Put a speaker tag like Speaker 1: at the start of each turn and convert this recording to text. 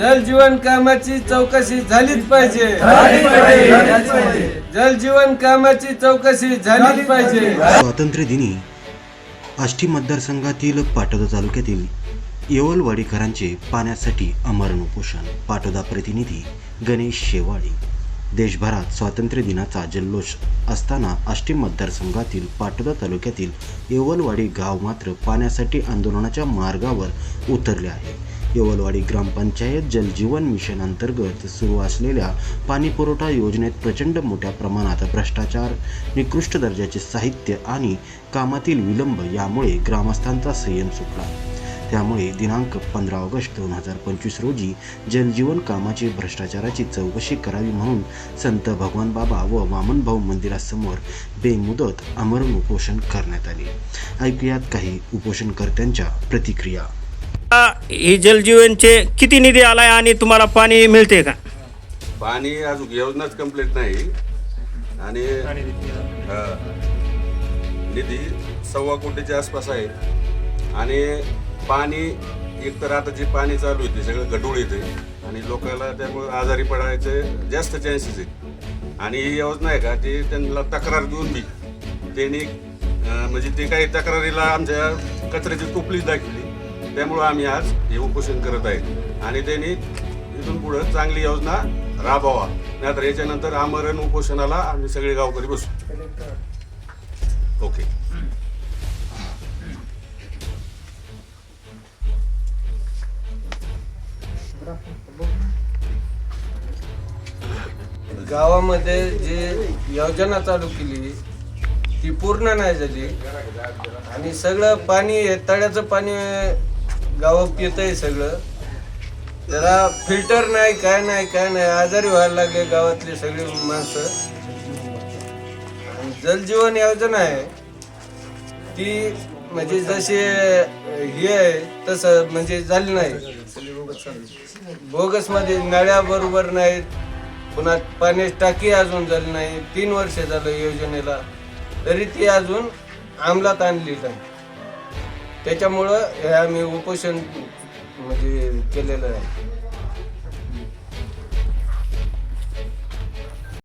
Speaker 1: जल जीवन कामाची चौकशी झालीच पाहिजे.
Speaker 2: झालीच पाहिजे. झालीच पाहिजे.
Speaker 1: जल जीवन कामाची चौकशी झालीच पाहिजे.
Speaker 3: स्वातंत्र्य दिनी आष्टी मतदारसंघातील पाटोदा तालुक्यातील येवलवाडीकरांचे पाण्यासाठी अमरण उपोषण पाटोदा प्रतिनिधी गणेश शेवाळे. देशभरात स्वातंत्र्य दिनाचा जल्लोष असताना आष्टी मतदारसंघातील पाटोदा तालुक्यातील येवलवाडी गाव मात्र पाण्यासाठी आंदोलनाच्या मार्गावर उतरले आहे. येवलवाडी ग्रामपंचायत जलजीवन मिशन अंतर्गत सुरू असलेल्या पाणीपुरवठा योजनेत प्रचंड मोठ्या प्रमाणात भ्रष्टाचार निकृष्ट दर्जाचे साहित्य आणि कामातील विलंब यामुळे ग्रामस्थांचा संयम सुटला. त्यामुळे दिनांक पंधरा ऑगस्ट दोन हजार पंचवीस रोजी जलजीवन कामाची भ्रष्टाचाराची चौकशी करावी म्हणून संत भगवान बाबा व वामनभाऊ मंदिरासमोर बेमुदत अमरण उपोषण करण्यात आले. ऐकूयात काही उपोषणकर्त्यांच्या प्रतिक्रिया.
Speaker 4: ही जलजीवनचे किती निधी आलाय आणि तुम्हाला पाणी मिळते का?
Speaker 5: पाणी अजून योजनाच कंप्लीट नाही. आणि हा. निधी सव्वा कोटीच्या आसपास आहे. आणि पाणी एक तर आता जे पाणी चालू आहे ते सगळं गढूळ येते. आणि लोकांना त्यामुळे आजारी पडायचे जास्त चान्सेस आहेत. आणि ही योजना आहे का ती त्यांना तक्रार देऊन बी. त्यांनी अं, म्हणजे ते काही तक्रारीला आमच्या कचऱ्याची टोपलीच दाखवली. त्यामुळं आम्ही आज हे उपोषण करत आहे आणि त्यांनी इथून पुढं चांगली योजना राबवा नाहीतर याच्यानंतर आमरण उपोषणाला आम्ही सगळे गावकरी बसू. ओके.
Speaker 1: गावामध्ये जे योजना चालू केली ती पूर्ण नाही झाली. आणि सगळं पाणी हे तळ्याचं पाणी गावात येतंय सगळं. त्याला फिल्टर नाही काय नाही काय नाही आजारी व्हायला लागले गावातली सगळी माणसं. जलजीवन योजना आहे. ती म्हणजे जशी हे आहे तसं म्हणजे झाली नाही. बोगसमध्ये नळ्या बरोबर नाहीत पुन्हा पाण्याची टाकी अजून झाली नाही. तीन वर्ष झालं योजनेला. तरी ती अजून अंमलात आणली नाही. त्याच्यामुळं हे आम्ही उपोषण म्हणजे केलेलं आहे.